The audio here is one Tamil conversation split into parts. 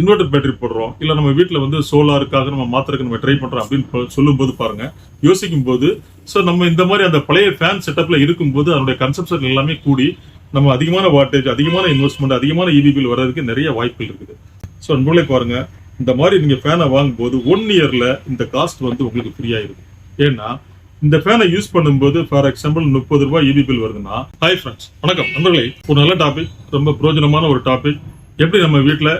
இன்வெர்டர் பேட்டரி போடுறோம். இல்லை நம்ம வீட்டில் வந்து சோலாருக்காக நம்ம மாத்திரக்கு நம்ம ட்ரை பண்ணுறோம் அப்படின்னு சொல்லும்போது பாருங்கள் யோசிக்கும் போது ஸோ நம்ம இந்த மாதிரி அந்த பழைய ஃபேன் செட்டப்பில் இருக்கும்போது அதனுடைய கன்சப்ஷன் எல்லாமே கூடி நம்ம அதிகமான வாட்டேஜ் அதிகமான இன்வெஸ்ட்மெண்ட் அதிகமான இபி பில் வர்றதுக்கு நிறைய வாய்ப்புகள் இருக்குது. ஸோ நண்பர்களே பாருங்க இந்த மாதிரி நீங்கள் ஃபேனை வாங்கும்போது ஒன் இயர்ல இந்த காஸ்ட் வந்து உங்களுக்கு ஃப்ரீயாக ஆயிருக்கும் ஏன்னா இந்த ஃபேனை யூஸ் பண்ணும்போது ஃபார் எக்ஸாம்பிள் முப்பது ரூபாய் இபி பில் வருதுன்னா ஹாய் ஃப்ரெண்ட்ஸ் வணக்கம். நண்பர்களே ஒரு நல்ல டாபிக் ரொம்ப பிரயோஜனமான ஒரு டாபிக் எப்படி நம்ம வீட்டில்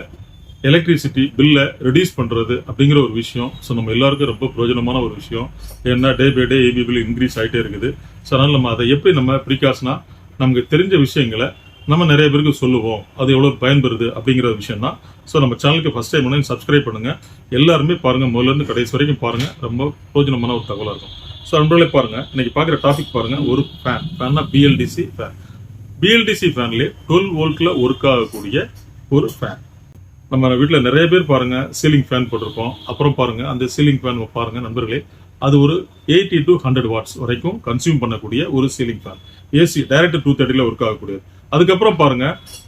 எலக்ட்ரிசிட்டி பில்லை ரெடியூஸ் பண்ணுறது அப்படிங்கிற ஒரு விஷயம். ஸோ நம்ம எல்லாருக்கும் ரொம்ப பிரயோஜனமான ஒரு விஷயம். ஏன்னா day by day EB bill increase ஆகிட்டே இருக்குது. ஸோ அதனால் நம்ம அதை எப்படி நம்ம ப்ரிகாஷனாக நமக்கு தெரிஞ்ச விஷயங்களை நம்ம நிறைய பேருக்கு சொல்லுவோம். அது எவ்வளோ பயன்பெறுது அப்படிங்கிற விஷயம் தான் ஸோ நம்ம சேனலுக்கு ஃபஸ்ட் டைம் பண்ணி சப்ஸ்கிரைப் பண்ணுங்கள் எல்லாருமே பாருங்கள் முதல்ல இருந்து கடைசி வரைக்கும் பாருங்கள் ரொம்ப பிரயோஜனமான ஒரு தகவலாக இருக்கும். ஸோ நண்பர்களே பாருங்க. இன்றைக்கி பார்க்குற டாபிக் பாருங்கள் ஒரு ஃபேன் ஃபேன்னா பிஎல்டிசி ஃபேன் பிஎல்டிசி ஃபேன்லேயே டுவெல் வோல்ட்டில் ஒர்க் ஆகக்கூடிய ஒரு ஃபேன் நம்ம வீட்டில் நிறைய பேர் பாருங்க சீலிங் ஃபேன் போட்டிருப்போம். அப்புறம் பாருங்க அந்த சீலிங் ஃபேன் பாருங்க நண்பர்களே. அது ஒரு எயிட்டி டு ஹண்ட்ரட் வாட்ஸ் வரைக்கும் கன்சியூம் பண்ணக்கூடிய ஒரு ceiling fan AC direct two தேர்ட்டியில் work ஆகக்கூடியது. அதுக்கப்புறம் பாருங்க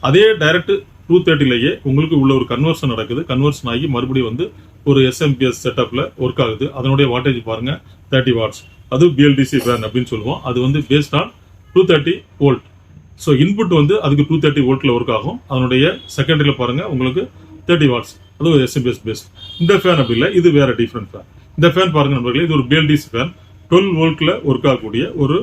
அதே டைரக்ட் டூ தேர்ட்டிலேயே உங்களுக்கு உள்ள ஒரு கன்வர்ஷன் நடக்குது. கன்வர்ஷன் ஆகி மறுபடியும் வந்து ஒரு எஸ்எம்பிஎஸ் செட்டப்பில் ஒர்க் ஆகுது. அதனுடைய வாட்டேஜ் பாருங்க தேர்ட்டி வாட்ஸ் அது பிஎல்டிசி ஃபேன் அப்படின்னு சொல்லுவோம். அது வந்து based on two thirty volt so input வந்து அதுக்கு டூ தேர்ட்டி வோல்ட்ல ஒர்க் ஆகும். அதனுடைய செகண்டரியில் பாருங்கள் உங்களுக்கு தேர்ட்டி வாட்ஸ் அது ஒரு எஸ்எம்பிஎஸ் பேஸ்ட் இந்த ஃபேன் அப்படி இல்லை இது வேற டிஃப்ரெண்ட் ஃபேன் இந்த ஃபேன் பாருங்க நண்பர்களே இது ஒரு பிஎல்டிசி ஃபேன் டுவெல் வோல்ட்ல ஒர்க் ஆகக்கூடிய ஒரு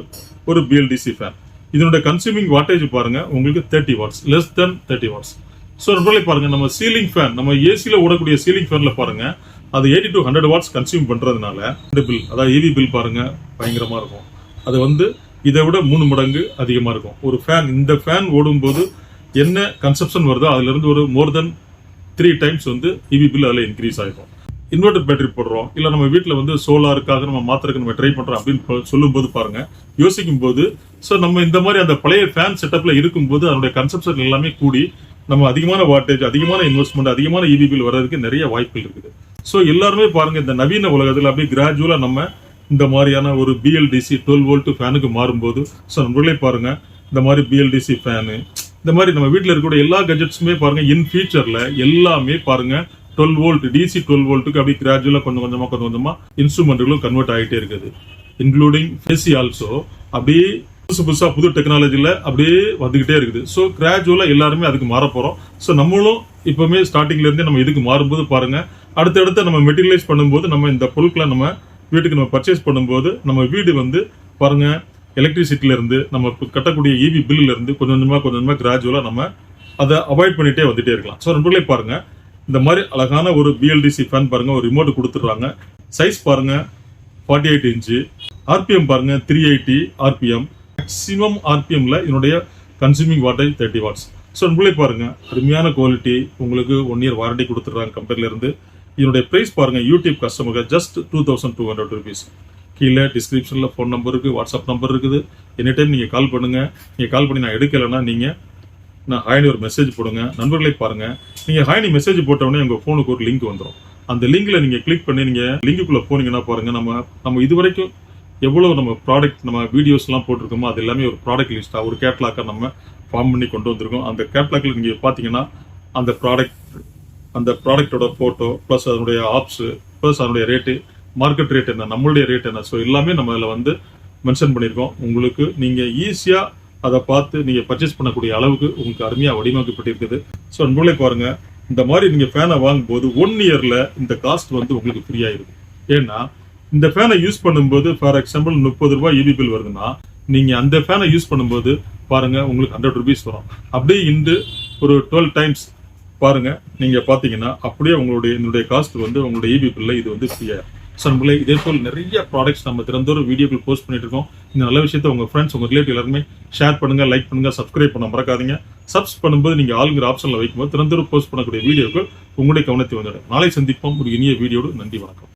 ஒரு பிஎல்டிசி ஃபேன் இதனுடைய கன்சியூமிங் வாட்டேஜ் பாருங்க உங்களுக்கு thirty watts less than thirty watts so நண்பர்களே பாருங்க நம்ம சீலிங் ஃபேன் நம்ம ஏசியில் ஓடக்கூடிய சீலிங் ஃபேன்ல பாருங்க அது eighty to hundred watts consume பண்றதுனால இந்த பில் அதாவது இவி பில் பாருங்க பயங்கரமா இருக்கும். அது வந்து இதை விட மூணு மடங்கு அதிகமாக இருக்கும். ஒரு ஃபேன் இந்த ஃபேன் ஓடும்போது என்ன கன்சப்ஷன் வருதோ அதுலேருந்து ஒரு மோர் தென் த்ரீ டைம்ஸ் வந்து இவி பில் அதில் இன்க்ரீஸ் ஆகிடும் இன்வெர்டர் பேட்டரி போடுறோம். இல்லை நம்ம வீட்டில் வந்து சோலாருக்காக நம்ம மாத்திரக்கு நம்ம ட்ரை பண்ணுறோம் அப்படின்னு சொல்லும்போது பாருங்க. யோசிக்கும் போது ஸோ நம்ம இந்த மாதிரி அந்த பழைய ஃபேன் செட்டப்பில் இருக்கும்போது அதனுடைய கன்சப்ஷன் எல்லாமே கூடி நம்ம அதிகமான வாட்டேஜ் அதிகமான இன்வெஸ்ட்மெண்ட் அதிகமான இவி பில் வர்றதுக்கு நிறைய வாய்ப்புகள் இருக்குது. ஸோ எல்லாருமே பாருங்க இந்த நவீன உலகத்தில் அப்படியே கிராஜுவலா நம்ம இந்த மாதிரியான ஒரு பிஎல்டிசி டுவெல் வோல்ட் ஃபேனுக்கு மாறும்போது ஸோ நம்மளே பாருங்க இந்த மாதிரி பிஎல்டிசி ஃபேனு இந்த மாதிரி நம்ம வீட்டில் இருக்கக்கூடிய எல்லா கட்ஜெட்ஸுமே பாருங்கள் இன் ஃபியூச்சரில் எல்லாமே பாருங்கள் டுவெல் வோல்ட் டிசி டுவெல் வோல்ட்டுக்கு அப்படியே கிராஜுவலாக கொஞ்சம் கொஞ்சமாக கொஞ்சம் கொஞ்சமாக இன்ஸ்ட்ருமெண்ட்டுகளும் கன்வெர்ட் ஆகிட்டே இருக்குது. இன்க்ளூடிங் ஏசி ஆல்சோ அப்படியே புதுசு புதுசாக புது டெக்னாலஜியில் அப்படியே வந்துக்கிட்டே இருக்குது. ஸோ கிராஜுவலாக எல்லாருமே அதுக்கு மாற போகிறோம் ஸோ நம்மளும் இப்போவுமே ஸ்டார்டிங்லேருந்தே நம்ம இதுக்கு மாறும்போது பாருங்கள் அடுத்தடுத்து நம்ம மெட்டீரியலைஸ் பண்ணும்போது நம்ம இந்த பொருட்களை நம்ம வீட்டுக்கு நம்ம பர்ச்சேஸ் பண்ணும்போது நம்ம வீடு வந்து பாருங்கள் எலக்ட்ரிசிட்டியிலேருந்து நம்ம கட்டக்கூடிய இவி பில்லுலேருந்து கொஞ்சம் கொஞ்சமாக கொஞ்சம் கொஞ்சமாக கிராஜுவலாக நம்ம அதை அவாய்ட் பண்ணிகிட்டே வந்துகிட்டே இருக்கலாம். ஸோ நண்பர்களே பாருங்கள் இந்த மாதிரி அழகான ஒரு பிஎல்டிசி ஃபேன் பாருங்க ஒரு ரிமோட் கொடுத்துட்றாங்க. சைஸ் பாருங்கள் ஃபார்ட்டி எயிட் இன்ச்சு ஆர்பிஎம் பாருங்க த்ரீ எயிட்டி ஆர்பிஎம் மேக்ஸிமம் ஆர்பிஎம்ல என்னுடைய consuming wattage thirty watts so நண்பர்களே பாருங்கள் அருமையான குவாலிட்டி உங்களுக்கு ஒன் இயர் வாரண்டி கொடுத்துட்றாங்க கம்பெனிலேருந்து இதனுடைய ப்ரைஸ் பாருங்க யூடியூப் கஸ்டமருக்கு just two thousand two hundred rupees கீழே டிஸ்கிரிப்ஷனில் ஃபோன் நம்பர் இருக்குது வாட்ஸ்அப் நம்பர் இருக்குது. எனி டைம் நீங்கள் கால் பண்ணுங்கள் நீங்கள் கால் பண்ணி நான் எடுக்கலைன்னா நீங்கள் நான் ஹாய்னி ஒரு மெசேஜ் போடுங்க. நண்பர்களை பாருங்க. நீங்க ஹாய்னி மெசேஜ் போட்ட உடனே உங்க ஃபோனுக்கு ஒரு லிங்க் வந்துடும் அந்த லிங்க்ல நீங்க கிளிக் பண்ணி நீங்க லிங்குக்குள்ள போனீங்கன்னா பாருங்க நம்ம நம்ம இது வரைக்கும் எவ்வளவு நம்ம ப்ராடக்ட் நம்ம வீடியோஸ் எல்லாம் போட்டிருக்கோமோ அது எல்லாமே ஒரு ப்ராடக்ட் லிஸ்டா ஒரு கேட்லாக்கா நம்ம ஃபார்ம் பண்ணி கொண்டு வந்திருக்கோம். அந்த கேட்லாக்ல நீங்க பாத்தீங்கன்னா அந்த ப்ராடக்ட் அந்த ப்ராடக்ட்டோட போட்டோ ப்ளஸ் அதனுடைய ஆப்ஸ் ப்ளஸ் அதனுடைய ரேட்டு மார்க்கெட் ரேட் என்ன நம்மளுடைய ரேட் என்ன? ஸோ எல்லாமே நம்ம அதில் வந்து மென்ஷன் பண்ணியிருக்கோம். உங்களுக்கு நீங்கள் ஈஸியாக அதை பார்த்து நீங்கள் பர்ச்சேஸ் பண்ணக்கூடிய அளவுக்கு உங்களுக்கு அருமையாக வடிவமைக்கப்பட்டிருக்குது. ஸோ நண்பர்களே பாருங்க இந்த மாதிரி நீங்கள் ஃபேனை வாங்கும்போது ஒன் இயரில் இந்த காஸ்ட் வந்து உங்களுக்கு ஃப்ரீயாக இருக்கும் ஏன்னா இந்த ஃபேனை யூஸ் பண்ணும்போது ஃபார் எக்ஸாம்பிள் முப்பது ரூபாய் இபி பில் வருதுன்னா நீங்கள் அந்த ஃபேனை யூஸ் பண்ணும்போது பாருங்கள் உங்களுக்கு ஹண்ட்ரட் ருபீஸ் வரும். அப்படியே இன்று ஒரு டுவெல் டைம்ஸ் பாருங்க நீங்கள் பார்த்தீங்கன்னா அப்படியே உங்களுடைய என்னுடைய காஸ்ட் வந்து உங்களுடைய இபி பில்ல இது வந்து ஃப்ரீயா ஸோ நம்மளே இதே போல் நிறைய ப்ராடக்ட்ஸ் நம்ம திறந்தோறும் வீடியோக்கள் போஸ்ட் பண்ணிட்டு இருக்கோம் இந்த நல்ல விஷயத்த உங்க ஃப்ரெண்ட்ஸ் உங்கள் ரிலேட்டிவ் எல்லாருமே ஷேர் பண்ணுங்க லைக் பண்ணுங்க சப்ஸ்கிரைப் பண்ண மறக்காதீங்க. சப்ஸ் பண்ணும்போது நீங்க ஆளுங்கிற ஆப்ஷன்ல வைக்கும்போது திறந்தோறும் போஸ்ட் பண்ணக்கூடிய வீடியோக்கள் உங்களுடைய கவனத்தை வந்துடும் நாளை சந்திப்போம். ஒரு இனிய வீடியோடு நன்றி வணக்கம்.